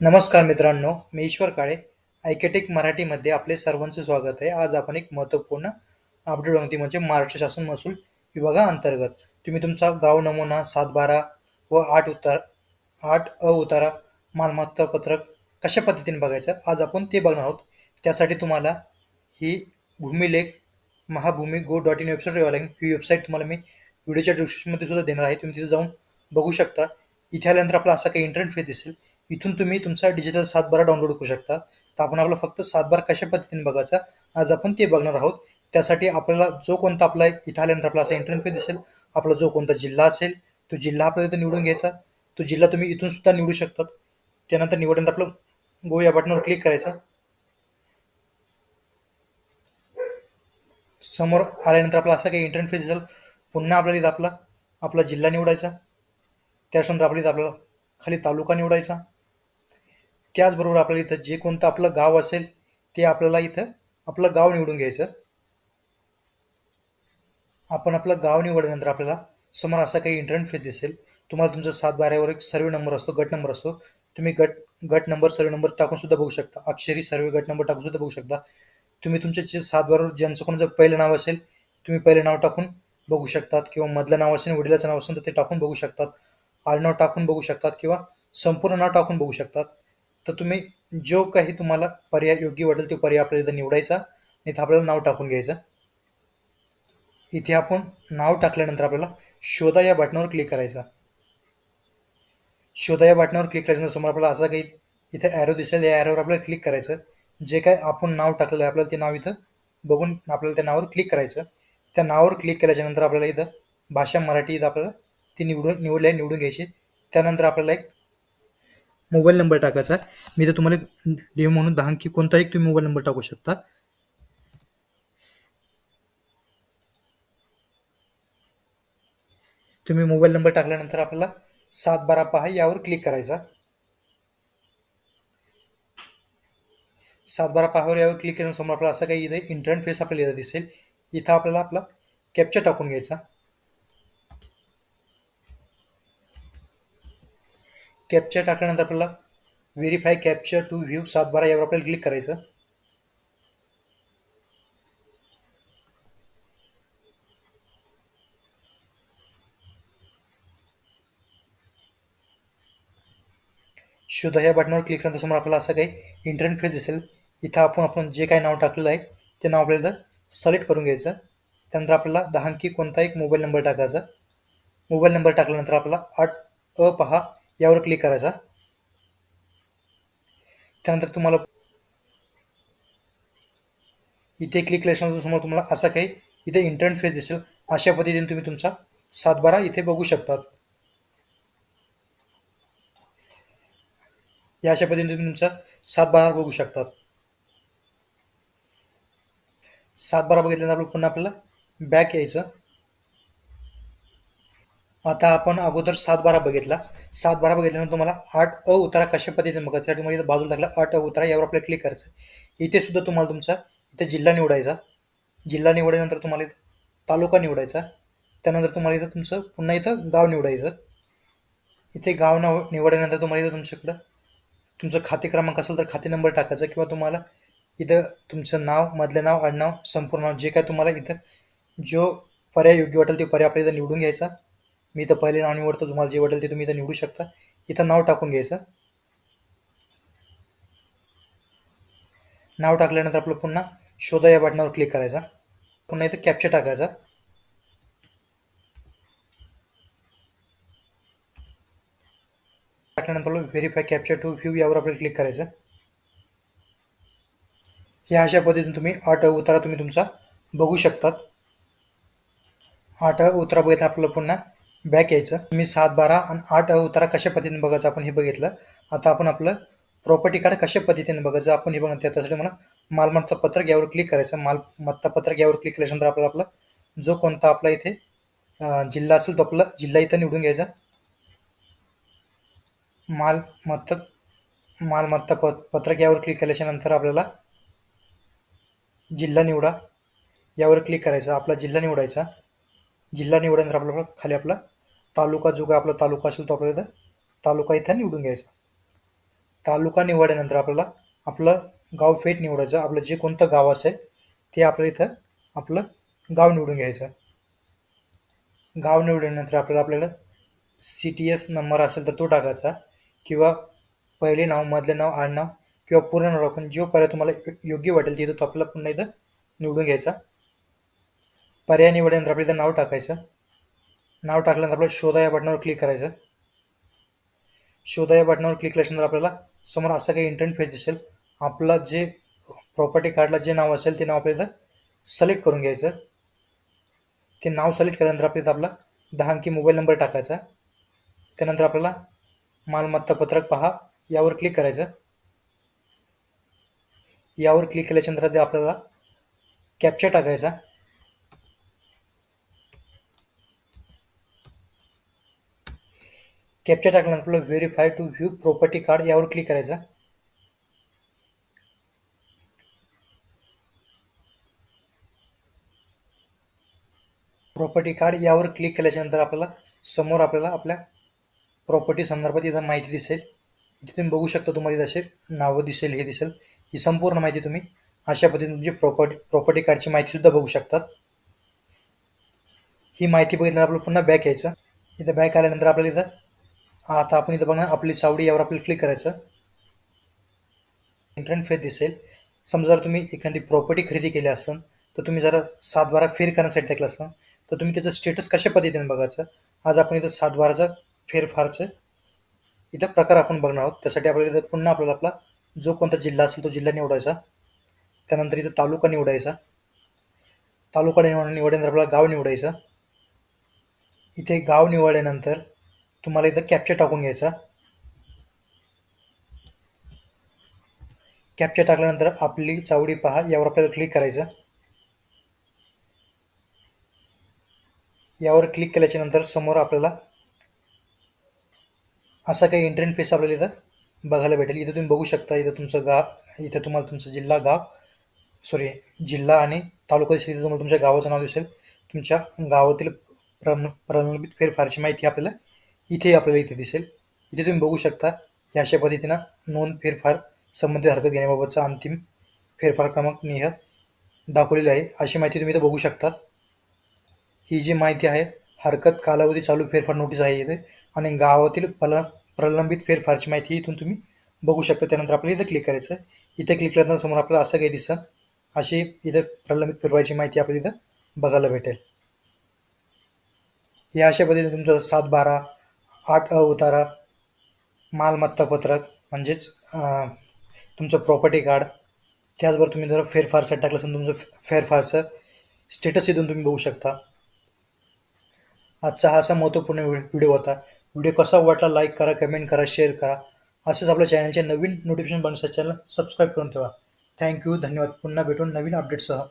नमस्कार मित्रांनो मी ईश्वर काळे. आयकेटेक मराठीमध्ये आपले सर्वांचे स्वागत आहे. आज आपण एक महत्त्वपूर्ण अपडेट होती म्हणजे महाराष्ट्र शासन महसूल विभागाअंतर्गत तुम्ही तुमचा गाव नमुना सात बारा व आठ उतार आठ अ उतारा मालमत्ता पत्रक कशा पद्धतीने बघायचं आज आपण ते बघणार आहोत. त्यासाठी तुम्हाला ही Bhumilekh Mahabhumi gov dot in website लागेल. ही वेबसाईट तुम्हाला मी व्हिडिओच्या डिस्क्रिप्शनमध्ये सुद्धा देणार आहे. तुम्ही तिथे जाऊन बघू शकता. इथे आल्यानंतर आपला असा काही इंटरनेट दिसेल. इथून तुम्ही तुमचा डिजिटल सातबारा डाउनलोड करू शकता. तर आपण आपला फक्त सातबार कशा पद्धतीने बघायचा आज आपण ते बघणार आहोत. त्यासाठी आपल्याला जो कोणता आपला इथं आल्यानंतर आपला असा इंटरनेट दिसेल आपला जो कोणता जिल्हा असेल तो जिल्हा आपल्याला इथं निवडून घ्यायचा. तो जिल्हा तुम्ही इथून सुद्धा निवडू शकतात. त्यानंतर निवडल्यानंतर आपलं गो या बटनवर क्लिक करायचं. समोर आल्यानंतर आपला असा काही इंटरनेट फीस दिसेल पुन्हा आपल्याला इथं आपला आपला जिल्हा निवडायचा. त्याच्यानंतर आपल्या इथं आपल्याला खाली तालुका निवडायचा. त्याचबरोबर आपल्याला इथं जे कोणतं आपलं गाव असेल ते आपल्याला इथं आपलं गाव निवडून घ्यायचं. आपण आपलं गाव निवडल्यानंतर आपल्याला समोर असा काही इंटरनेट फेस दिसेल. तुम्हाला तुमचा सात बाऱ्यावर एक सर्वे नंबर असतो गट नंबर असतो. तुम्ही गट गट नंबर सर्वे नंबर टाकून सुद्धा बघू शकता. अक्षरी सर्वे गट नंबर टाकून सुद्धा बघू शकता. तुम्ही तुमचे जे सात बारावर ज्यांचं कोणाचं पहिलं नाव असेल तुम्ही पहिलं नाव टाकून बघू शकतात किंवा मधलं नाव असेल वडिलाचं नाव असेल तर ते टाकून बघू शकतात. आडनाव टाकून बघू शकतात किंवा संपूर्ण नाव टाकून बघू शकतात. तर तुम्ही जो काही तुम्हाला पर्याय योग्य वाटेल तो पर्याय आपल्याला इथं निवडायचा इथं आपल्याला नाव टाकून घ्यायचं. इथे आपण नाव टाकल्यानंतर आपल्याला शोधा या बटनावर क्लिक करायचा. शोधा या बटनावर क्लिक करायचं समोर आपल्याला असा काही इथे ॲरो दिसेल. या ॲरोवर आपल्याला क्लिक करायचं. जे काय आपण नाव टाकलेलं आहे आपल्याला ते नाव इथं बघून आपल्याला त्या नावावर क्लिक करायचं. त्या नावावर क्लिक केल्याच्यानंतर आपल्याला इथं भाषा मराठी इथं आपल्याला ती निवडून निवडल्या निवडून घ्यायची. त्यानंतर आपल्याला एक मोबाईल नंबर टाकायचा मी तर तुम्हाला डेमो म्हणून दहा की कोणताही तुम्ही मोबाईल नंबर टाकू शकता. तुम्ही मोबाईल नंबर टाकल्यानंतर आपल्याला सात बारा पहा यावर क्लिक करायचा. सात बारा पहावर यावर क्लिक केल्यानंतर समोर आपल्याला असं काही इथे इंटरनेट फेस आपल्याला इथं दिसेल. इथं आपल्याला आपला कॅप्चर टाकून घ्यायचा. कॅप्चर टाकल्यानंतर आपल्याला व्हेरीफाय कॅप्चर टू व्ह्यू सात बारा यावर आपल्याला क्लिक करायचं. शोधा या बटनावर क्लिक केल्यानंतर समोर आपल्याला असं काही इंटरनेट फेस दिसेल. इथं आपण आपण जे काही नाव टाकलेलं आहे ते नाव आपल्याला सिलेक्ट करून घ्यायचं. त्यानंतर आपल्याला दहा अंकी कोणता एक मोबाईल नंबर टाकायचा. मोबाईल नंबर टाकल्यानंतर आपला आठ अ पहा यावर क्लिक करायचा. त्यानंतर तुम्हाला इथे क्लिक केल्यानंतर समोर तुम्हाला असा काही इथे इंटरनेट फेस दिसेल. अशा पद्धतीने तुम्ही तुमचा सातबारा इथे बघू शकतात. या अशा पद्धतीने तुम्ही तुमचा सातबारा बघू शकतात. सातबारा बघितल्यानंतर आपलं पुन्हा आपल्याला बॅक यायचं. आता आपण अगोदर सात बारा बघितला. सात बारा बघितल्यानंतर तुम्हाला आठ अ उतारा कशा पद्धतीने बघा त्यासाठी मला इथं बाजूला लागला आठ अ उतारा यावर आपल्याला क्लिक करायचं इथे सुद्धा तुम्हाला तुमचा इथे जिल्हा निवडायचा. जिल्हा निवडल्यानंतर तुम्हाला इथं तालुका निवडायचा. त्यानंतर तुम्हाला इथं तुमचं पुन्हा इथं गाव निवडायचं. इथे गाव नाव निवडल्यानंतर तुम्हाला इथं तुमच्याकडं तुमचं खाते क्रमांक असेल तर खाते नंबर टाकायचा किंवा तुम्हाला इथं तुमचं नाव मधलं नाव आडनाव संपूर्ण नाव जे काय तुम्हाला इथं जो पर्याय योग्य वाटेल ते पर्याय आपल्याला इथं निवडून घ्यायचा. मी इथं पहिले नाव निवडतो तुम्हाला जे वाटेल ते तुम्ही इथं निवडू शकता. इथं नाव टाकून घ्यायचं. नाव टाकल्यानंतर आपलं पुन्हा शोधा या बटनावर क्लिक करायचा. पुन्हा इथं कॅप्चर टाकायचा. टाकल्यानंतर व्हेरीफाय कॅप्चर टू व्ह्यू यावर आपल्याला क्लिक करायचं. ह्या अशा पद्धतीने तुम्ही आठ उतारा तुम्ही तुमचा बघू शकतात. आठ उतारा बघितलं आपल्याला पुन्हा बॅक यायचं. मी सात बारा आणि आठ उतारा कशा पद्धतीने बघायचं आपण हे बघितलं. आता आपण आपलं प्रॉपर्टी कार्ड कशा पद्धतीने बघायचं आपण हे बघणार त्यासाठी मला मालमत्ता पत्रक यावर क्लिक करायचं. मालमत्ता पत्रक यावर क्लिक केल्यानंतर आपल्याला आपला जो कोणता आपला इथे जिल्हा असेल तो आपला जिल्हा इथं निवडून घ्यायचा. मालमत्ता मालमत्ता प पत्रक यावर क्लिक केल्याच्यानंतर आपल्याला जिल्हा निवडा. यावर क्लिक करायचं. आपला जिल्हा निवडायचा. जिल्हा निवडल्यानंतर आपल्याला खाली आपला तालुका जो काय आपला तालुका असेल तो आपल्याला तालुका इथं निवडून घ्यायचा. तालुका निवडल्यानंतर आपल्याला आपलं गाव फेट निवडायचं. आपलं जे कोणतं गाव असेल ते आपल्या इथं आपलं गाव निवडून घ्यायचं. गाव निवडल्यानंतर आपल्याला आपल्याला सी टी एस नंबर असेल तर तो टाकायचा किंवा पहिले नाव मधले नाव आडनाव किंवा पूर्ण नाव टाकून जो पर्याय तुम्हाला योग्य वाटेल तिथं तो आपल्याला पुन्हा इथं निवडून घ्यायचा. पर्याय निवडल्यानंतर आपल्या इथं नाव टाकायचं. नाव टाकल्यानंतर आपल्याला शोधा या बटनावर क्लिक करायचं. शोधा या बटनावर क्लिक केल्यानंतर आपल्याला समोर असं काही इंटरनेट पेज दिसेल. आपलं जे प्रॉपर्टी कार्डला जे नाव असेल ते नाव आपल्याला इथं सिलेक्ट करून घ्यायचं. ते नाव सिलेक्ट केल्यानंतर आपल्याला आपला दहा अंकी मोबाईल नंबर टाकायचा. त्यानंतर आपल्याला मालमत्ता पत्रक पहा यावर क्लिक करायचं. यावर क्लिक केल्याच्यानंतर ते आपल्याला कॅप्चा टाकायचा. कॅप्चा टाकल्यानंतर आपलं verify to view property card यावर क्लिक करायचं. प्रॉपर्टी कार्ड यावर क्लिक केल्याच्यानंतर आपल्याला समोर आपल्याला आपल्या प्रॉपर्टी संदर्भात इथं माहिती दिसेल. इथे तुम्ही बघू शकता तुम्हाला इथं असे नावं दिसेल हे दिसेल. ही संपूर्ण माहिती तुम्ही अशा पद्धतीने तुमची प्रॉपर्टी प्रॉपर्टी कार्डची माहितीसुद्धा बघू शकतात. ही माहिती बघितल्यानंतर आपल्याला पुन्हा बॅक यायचं. इथं बॅक आल्यानंतर आपल्याला इथं आता आपण इथं बघा आपली सावडी यावर आपल्याला क्लिक करायचं. इंटरनेट फेज दिसेल. समजा जर तुम्ही एखादी प्रॉपर्टी खरेदी केली असेल तर तुम्ही जरा सात बारा फेर करण्यासाठी टाकलं असेल तर तुम्ही त्याचं स्टेटस कशा पद्धतीने बघायचं? आज आपण इथं सात बाराचं फेरफारचं इथं प्रकार आपण बघणार आहोत. त्यासाठी आपल्याला इथं पुन्हा आपल्याला आपला जो कोणता जिल्हा असेल तो जिल्हा निवडायचा. त्यानंतर इथं तालुका निवडायचा. तालुका निवड निवडल्यानंतर आपल्याला गाव निवडायचं. इथे गाव निवडल्यानंतर तुम्हाला इथं कॅप्चा टाकून घ्यायचा. कॅप्चा टाकल्यानंतर आपली चावडी पहा यावर आपल्याला क्लिक करायचं. यावर क्लिक केल्याच्यानंतर समोर आपल्याला असा काही इंटरन फेस आपल्याला इथं बघायला भेटेल. इथं तुम्ही बघू शकता इथं तुमचं गाव इथं तुम्हाला तुमचं जिल्हा गाव सॉरी जिल्हा आणि तालुका दिसेल. इथं तुम्हाला तुमच्या गावाचं नाव दिसेल. तुमच्या गावातील प्रम प्रलंबित फेरफारची माहिती आपल्याला इथे आपल्याला इथे दिसेल. इथे तुम्ही बघू शकता या अशा पद्धतीनं नोंद फेरफार संबंधित हरकत घेण्याबाबतचा अंतिम फेरफार क्रमांक निह दाखवलेला आहे. अशी माहिती तुम्ही इथं बघू शकता. ही जी माहिती आहे हरकत कालावधी चालू फेरफार नोटीस आहे इथे. आणि गावातील पल प्रलंबित फेरफारची माहिती इथून तुम्ही बघू शकता. त्यानंतर आपल्याला इथं क्लिक करायचं इथे क्लिक केल्यानंतर समोर आपल्याला असं काही दिसतं. अशी इथं प्रलंबित फेरफारची माहिती आपल्याला इथं बघायला भेटेल. या अशा पद्धतीने तुमचं सात बारा आठ अ उतारा मालमत्ता पत्रक म्हणजेच तुमचं प्रॉपर्टी कार्ड त्याचबरोबर तुम्ही जर फेरफारसाठी टाकलं असेल तुमचं फेरफारचं स्टेटस इथून तुम्ही बघू शकता. आजचा हा असा महत्त्वपूर्ण व्हिडिओ होता. व्हिडिओ कसा वाटला लाईक करा कमेंट करा शेअर करा. असंच आपल्या चॅनलचे नवीन नोटिफिकेशन बनण्यासाठी चॅनल सबस्क्राईब करून ठेवा. थँक्यू धन्यवाद. पुन्हा भेटून नवीन अपडेटसह